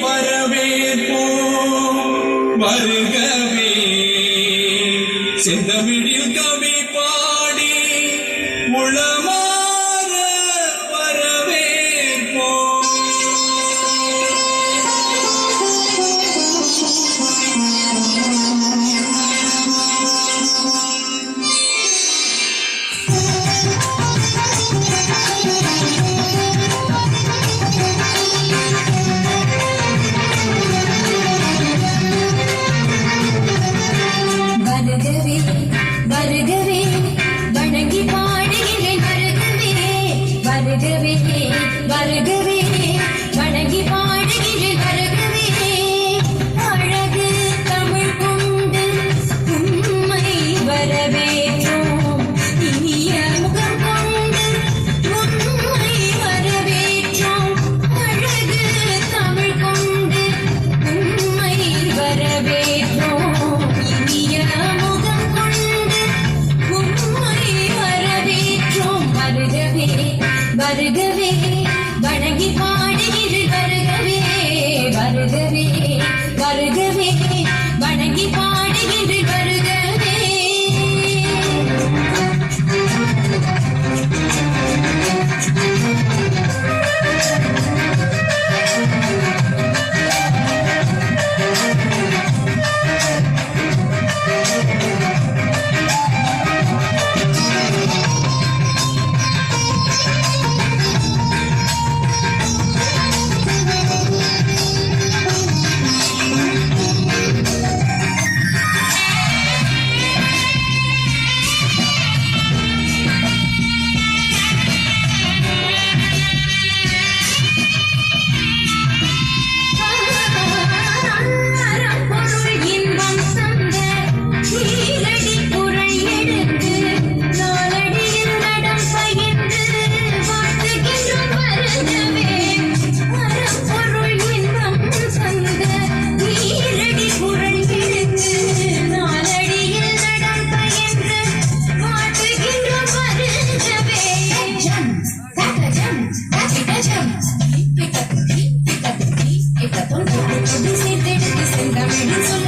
வரவேற்போம். வருகவே. செந்தமிழில் கவி வருகிறேன் வணங்கி பாடுகிறேன். Thank you.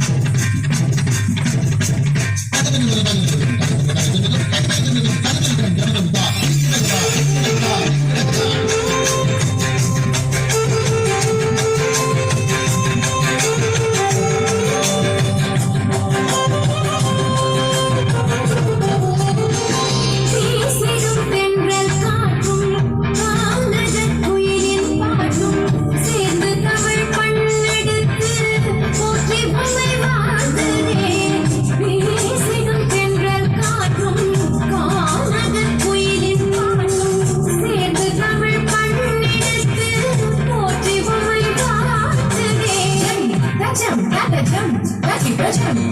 time.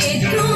Pedro.